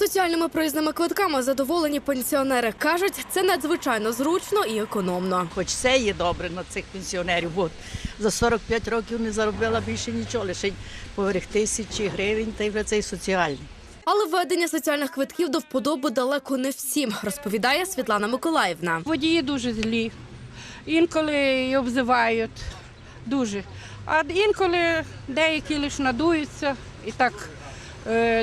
Соціальними проїзними квитками задоволені пенсіонери кажуть, це надзвичайно зручно і економно. Хоч це є добре на цих пенсіонерів, бо за 45 років не заробила більше нічого, лише поверх тисячі гривень, та й вже цей соціальний. Але введення соціальних квитків до вподоби далеко не всім, розповідає Світлана Миколаївна. Водії дуже злі. Інколи й обзивають дуже. А інколи деякі лише надуються і так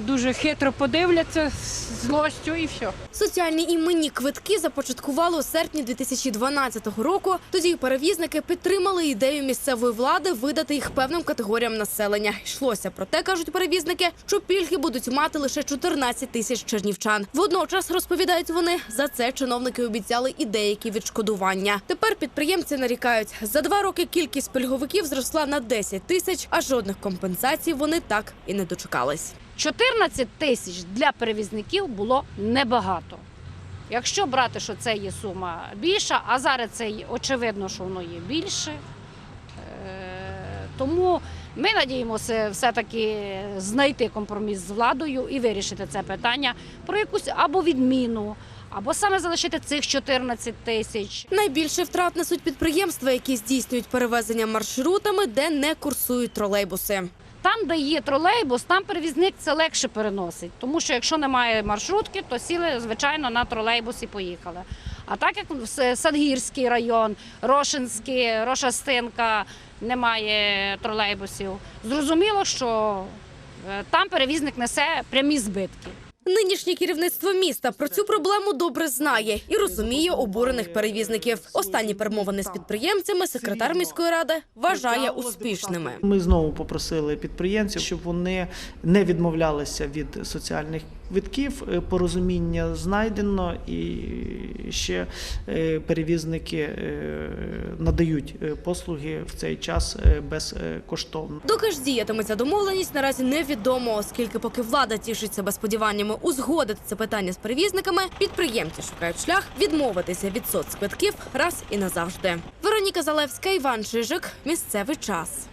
дуже хитро подивляться з злостю і все. Соціальні іменні квитки започаткували у серпні 2012 року. Тоді перевізники підтримали ідею місцевої влади видати їх певним категоріям населення. Йшлося про те, кажуть перевізники, що пільги будуть мати лише 14 тисяч чернівчан. Водночас розповідають вони, за це чиновники обіцяли і деякі відшкодування. Тепер підприємці нарікають, за два роки кількість пільговиків зросла на 10 тисяч, а жодних компенсацій вони так і не дочекались. 14 тисяч для перевізників було небагато. Якщо брати, що це є сума більша, а зараз це є- очевидно, що воно є більше. Е, Тому ми надіємося все-таки знайти компроміс з владою і вирішити це питання про якусь або відміну, або саме залишити цих 14 тисяч. Найбільше втрат несуть підприємства, які здійснюють перевезення маршрутами, де не курсують тролейбуси. Там, де є тролейбус, там перевізник це легше переносить. Тому що якщо немає маршрутки, то сіли, звичайно, на тролейбус і поїхали. А так як в С- Садгірський район, Рошинський, Рошастинка немає тролейбусів, зрозуміло, що е, там перевізник несе прямі збитки. Нинішнє керівництво міста про цю проблему добре знає і розуміє обурених перевізників. Останні перемовини з підприємцями секретар міської ради вважає успішними. Ми знову попросили підприємців, щоб вони не відмовлялися від соціальних квитків. Е, Порозуміння знайдено, і ще е, перевізники е, надають послуги в цей час безкоштовно. Доки ж діятиме ця домовленість, наразі невідомо, оскільки поки влада тішить себе сподіваннями узгодити це питання з перевізниками, підприємці шукають шлях відмовитися від соцквитків раз і назавжди. Вероніка Залевська, Іван Чижик. Місцевий час.